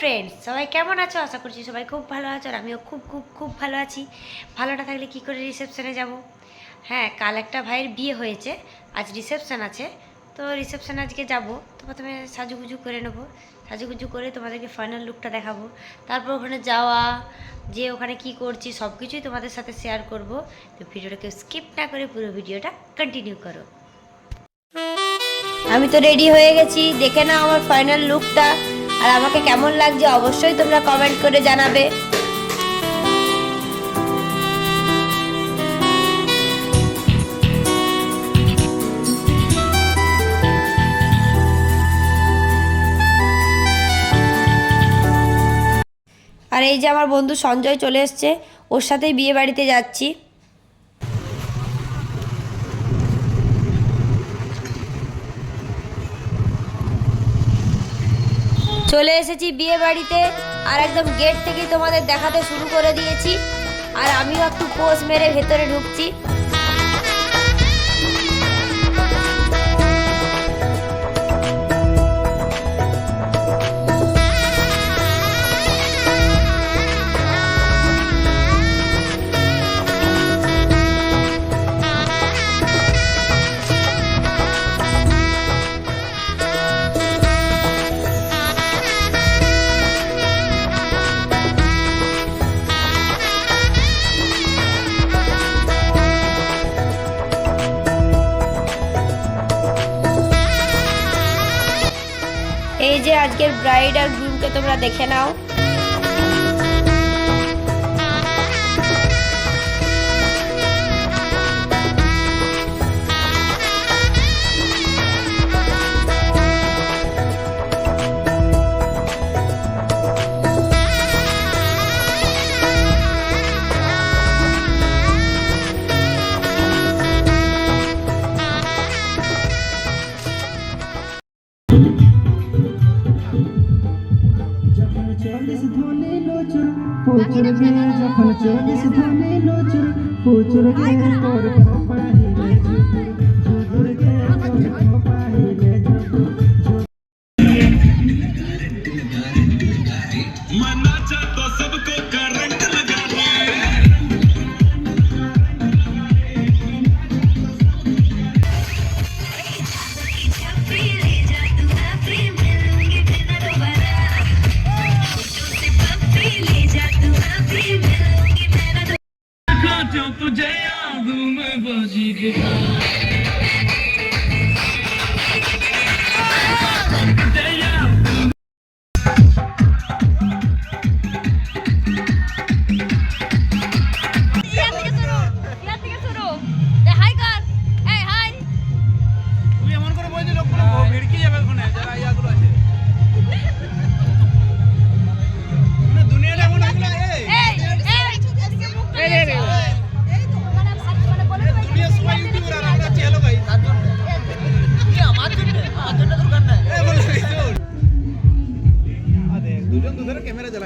Friends সবাই কেমন আছো? আশা করছি সবাই খুব ভালো আছো আর আমিও খুব খুব খুব ভালো আছি। ভালোটা থাকলে কি করে রিসেপশনে যাব? হ্যাঁ কাল একটা ভাইয়ের বিয়ে হয়েছে, আজ রিসেপশন আছে। তো রিসেপশনে আজকে যাব। তো প্রথমে সাজুগুজু করে নেব। সাজুগুজু করে তোমাদেরকে ফাইনাল লুকটা দেখাবো। তারপর ওখানে যাওয়া, যে ওখানে কি করছি সব কিছুই তোমাদের সাথে শেয়ার করব। তো ভিডিওটাকে স্কিপ না করে পুরো ভিডিওটা কন্টিনিউ করো। আমি তো রেডি হয়ে গেছি। দেখে নাও আমার ফাইনাল লুকটা আর আমাকে কেমন লাগছে অবশ্যই তোমরা কমেন্ট করে জানাবে। আর এই যে আমার বন্ধু সঞ্জয় চলে এসছে, ওর সাথেই বিয়ে বাড়িতে যাচ্ছি। চলে এসেছি বিয়ে বাড়িতে, আর একদম গেট থেকেই তোমাদের দেখাতে শুরু করে দিয়েছি। আর আমিও একটু পোষ মেরে ভেতরে ঢুকছি। যে আজকের ব্রাইড আর গ্রুমকে তোমরা দেখে নাও। চল্লিশ ধ্বনি নচুর প্রচুর গে যখন চল্লিশ ধ্বনি নচুর প্রচুর গে তোর याद में के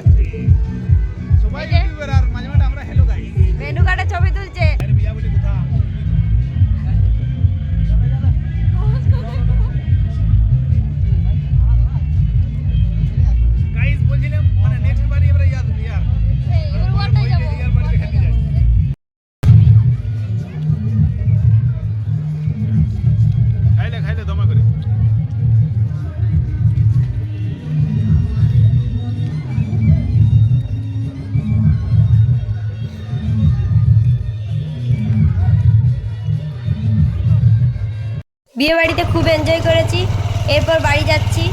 Thank you. বিয়ে বাড়িতে খুব এনজয় করেছি। এরপর বাড়ি যাচ্ছি।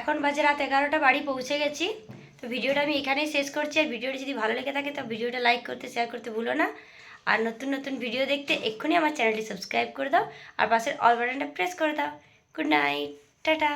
এখন বাজে রাত এগারোটা, বাড়ি পৌঁছে গেছি। তো ভিডিওটা আমি এখানেই শেষ করছি। আর ভিডিওটি যদি ভালো লেগে থাকে, তো ভিডিওটা লাইক করতে শেয়ার করতে ভুলো না। আর নতুন নতুন ভিডিও দেখতে এক্ষুনি আমার চ্যানেলটি সাবস্ক্রাইব করে দাও। আর পাশের অল বাটনটা প্রেস করে দাও। Good night tata